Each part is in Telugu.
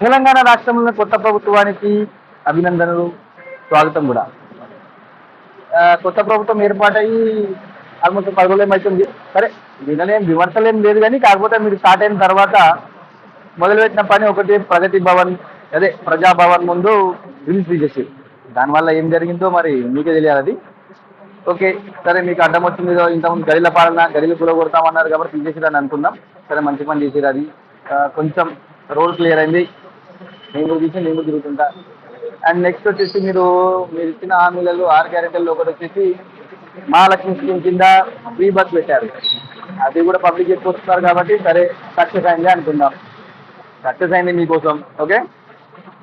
తెలంగాణ రాష్ట్రంలో కొత్త ప్రభుత్వానికి అభినందనలు స్వాగతం కూడా. కొత్త ప్రభుత్వం ఏర్పాటయ్యి ఆల్మోస్ట్ పది రోజులు ఏమవుతుంది సరే వినలేం విమర్శలేం లేదు కానీ కాకపోతే మీరు స్టార్ట్ అయిన తర్వాత మొదలుపెట్టిన పని ఒకటి ప్రగతి భవన్ అదే ప్రజాభవన్ ముందు రిలీజ్ తీసేసి దానివల్ల ఏం జరిగిందో మరి మీకే తెలియాలి అది. ఓకే సరే మీకు అడ్డం వచ్చింది ఇంతకుముందు గడిల పాలన గడిలు కూడా కొడతామన్నారు కాబట్టి తీసేసిరని అనుకుందాం సరే మంచి పని చేసేది అది. కొంచెం రోడ్ క్లియర్ అయింది. నేను కూడా తీసి నేను కూడా తిరుగుతుంటా. అండ్ నెక్స్ట్ వచ్చేసి మీరు మీరు ఇచ్చిన హామీలలో ఆరు క్యారెక్టర్లో ఒకటి వచ్చేసి మహాలక్ష్మి స్కీమ్ కింద ఫ్రీ బస్ పెట్టారు. అది కూడా పబ్లిక్ ఎక్కువ వస్తున్నారు కాబట్టి సరే సక్సెస్ అయింది అనుకుందాం. సక్సెస్ అయింది మీకోసం ఓకే?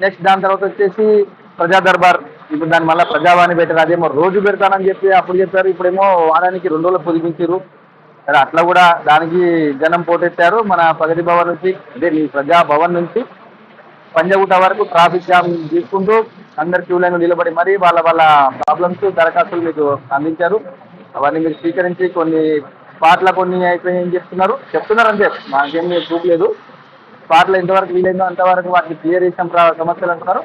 నెక్స్ట్ దాని తర్వాత వచ్చేసి ప్రజా దర్బార్. ఇప్పుడు దాని మళ్ళీ ప్రజావాణి పెట్టారు. అదేమో రోజు పెడతానని చెప్పి అప్పుడు చెప్పారు. ఇప్పుడేమో వారానికి రెండు రోజులు పొదిగించారు. సరే అట్లా కూడా దానికి జనం పోటెత్తారు మన ప్రగతి భవన్ నుంచి అదే మీ ప్రజా భవన్ నుంచి. పంజగుట్ట వరకు ట్రాఫిక్ జామ్ తీసుకుంటూ అందరు క్యూ లైన్ నిలబడి మరీ వాళ్ళ వాళ్ళ ప్రాబ్లమ్స్ దరఖాస్తులు మీకు అందించారు. అవన్నీ మీరు స్వీకరించి కొన్ని స్పాట్ల కొన్ని అయిపోయాయని చెప్తున్నారు చెప్తున్నారు అంతే. మాకేం ప్రూఫ్ లేదు. పాటలు ఎంతవరకు వీలైందో అంతవరకు వాటిని క్లియర్ చేసిన సమస్యలు అంటున్నారు.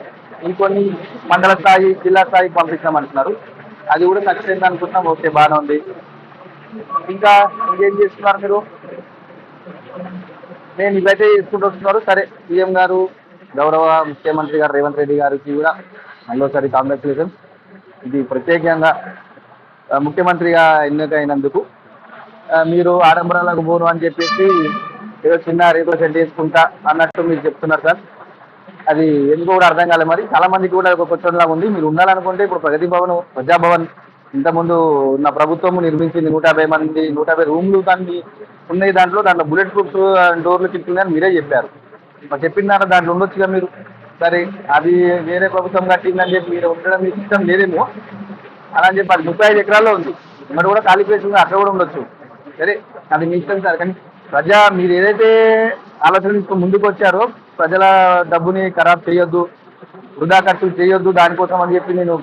ఇంకొన్ని మండల స్థాయి జిల్లా స్థాయికి పంపించాం అంటున్నారు. అది కూడా సక్సెస్ అనుకుంటున్నాం. ఓకే బాగానే ఉంది. ఇంకా ఇంకేం చేస్తున్నారు మీరు? నేను ఇవైతే చేసుకుంటూ వస్తున్నారు సరే సీఎం గారు గౌరవ ముఖ్యమంత్రి గారు రేవంత్ రెడ్డి గారికి కూడా మరోసారి కాంగ్రాచులేషన్స్ ఇది ప్రత్యేకంగా ముఖ్యమంత్రిగా ఎన్నికైనందుకు మీరు ఆడంబరాలకు పోను అని చెప్పేసి ఏదో చిన్న రేకుల సెట్ చేసుకుంటా అన్నట్టు మీరు చెప్తున్నారు సార్. అది ఎందుకు కూడా అర్థం కాలేదు. మరి చాలా మందికి కూడా ఒక క్వశ్చన్ లాగా ఉంది. మీరు ఉండాలనుకుంటే ఇప్పుడు ప్రగతి భవన్ ప్రజాభవన్ ఇంతకుముందు ఉన్న ప్రభుత్వం నిర్మించింది నూట యాభై మంది నూట యాభై రూమ్లు దాన్ని ఉన్నాయి దాంట్లో దాంట్లో బుల్లెట్ ప్రూఫ్ డోర్లు కిట్టున్నాయని మీరే చెప్పారు. మరి చెప్పిన దాంట్లో దాంట్లో ఉండొచ్చుగా మీరు. సరే అది వేరే ప్రభుత్వం కట్టిందని చెప్పి మీరు ఉండడం మీకు ఇష్టం లేదేమో. అలా అని చెప్పి అది ముప్పై ఐదు ఎకరాల్లో ఉంది. మరి కూడా ఖాళీ ప్లేస్ ఉంది అక్కడ కూడా ఉండొచ్చు. సరే అది మీ ఇష్టం సార్. కానీ ప్రజా మీరు ఏదైతే ఆలోచన ముందుకు వచ్చారో ప్రజల డబ్బుని ఖరాబ్ చేయొద్దు వృధా ఖర్చు చేయొద్దు దానికోసం అని చెప్పి నేను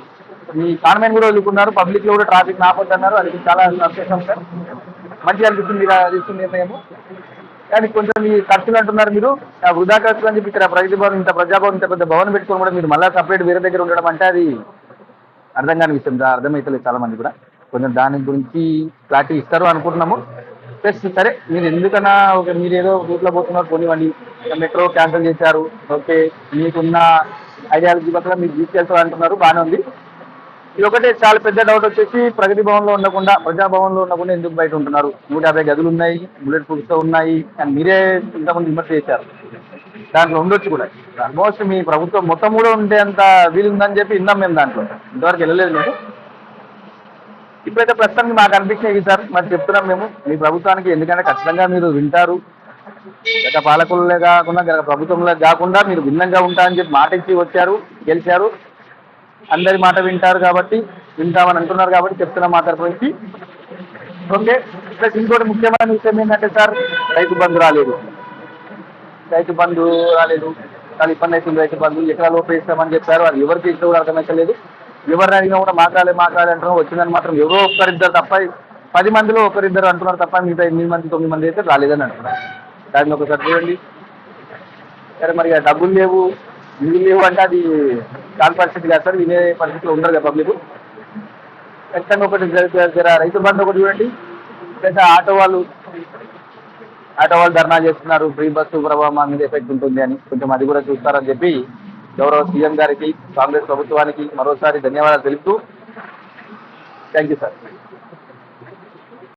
మీ కాన్మెంట్ కూడా వదులుకున్నారు. పబ్లిక్లో కూడా ట్రాఫిక్ నాపొద్దు అది చాలా సంతోషం సార్. మంచిగా అనిపిస్తుంది మీరు తీసుకున్న నిర్ణయము. కానీ కొంచెం ఈ ఖర్చులు అంటున్నారు మీరు. ఆ వృధా ఖర్చులు అని చెప్పి ఇక్కడ ప్రగతి భవన్ ఇంత ప్రజాభవన్ ఇంత పెద్ద భవన్ పెట్టుకొని కూడా మీరు మళ్ళీ సపరేట్ వేరే దగ్గర ఉండడం అంటే అది అర్థం కాని విషయం. దా- అర్థమవుతలేదు చాలా మంది కూడా. కొంచెం దాని గురించి క్లారిటీ ఇస్తారు అనుకుంటున్నాము. ప్లస్ సరే మీరు ఎందుకన్నా ఒక మీరు ఏదో రూట్లో పోతున్నారు పోనివ్వండి. మెట్రో క్యాన్సిల్ చేశారు. ఓకే మీకున్న ఐడియాలజీ పట్ల మీరు తీసుకెళ్తారు అంటున్నారు. బాగానే ఉంది. ఇది ఒకటే చాలా పెద్ద డౌట్ వచ్చేసి ప్రగతి భవన్లో ఉండకుండా ప్రజాభవన్లో ఉండకుండా ఎందుకు బయట ఉంటున్నారు? నూట యాభై గదులు ఉన్నాయి బుల్లెట్ ప్రూఫ్తో ఉన్నాయి అని మీరే ఇంతకుముందు విమర్శ చేశారు. దాంట్లో ఉండొచ్చు కూడా. ఆల్మోస్ట్ మీ ప్రభుత్వం మొత్తం కూడా ఉంటే అంత వీలు ఉందని చెప్పి విన్నాం మేము దాంట్లో. ఇంతవరకు వెళ్ళలేదు మేము. ఇప్పుడైతే ప్రస్తుతానికి మాకు అనిపించినాయి సార్. మరి చెప్తున్నాం మేము. మీ ప్రభుత్వానికి ఎందుకంటే ఖచ్చితంగా మీరు వింటారు. గత పాలకులే కాకుండా గత ప్రభుత్వంలో కాకుండా మీరు భిన్నంగా ఉంటారని చెప్పి మాట ఇచ్చి వచ్చారు గెలిచారు. అందరి మాట వింటారు కాబట్టి వింటామని అంటున్నారు కాబట్టి చెప్తున్నా మాట పోయి ఓకే ప్లస్ ఇంకోటి ముఖ్యమైన విషయం ఏంటంటే సార్ రైతు బంధు రాలేదు. రైతు బంధు రాలేదు. చాలా ఇబ్బంది అవుతుంది రైతు బంధు ఎక్కడ లోపు ఇస్తామని చెప్పారు. అది ఎవరికి ఇష్టం కూడా అర్థమైతలేదు. ఎవరిని అడిగినా కూడా మాట్లాడే మాట్లాడే అంటున్నారు. వచ్చిందని మాత్రం ఎవరో ఒక్కరిద్దరు తప్ప పది మందిలో ఒకరిద్దరు అంటున్నారు తప్ప మిగతా ఎనిమిది మంది తొమ్మిది మంది అయితే రాలేదని అంటున్నారు. దాన్ని ఒకసారి చూడండి. సరే మరి డబ్బులు లేవు. ఇల్లు లేవు అంటే అది కాని పరిస్థితి కాదు సార్ వినే పరిస్థితిలో ఉండరు కదా పబ్లిక్. ఖచ్చితంగా ఒకటి జర- రైతు బంధు ఒకటి చూడండి. లేదా ఆటో వాళ్ళు ఆటో వాళ్ళు ధర్నా చేస్తున్నారు ఫ్రీ బస్సు ప్రభావం మీద ఎఫెక్ట్ ఉంటుంది అని కొంచెం అది కూడా చూస్తారని చెప్పి గౌరవ సీఎం గారికి కాంగ్రెస్ ప్రభుత్వానికి మరోసారి ధన్యవాదాలు తెలుపుతూ థ్యాంక్ యూ సార్.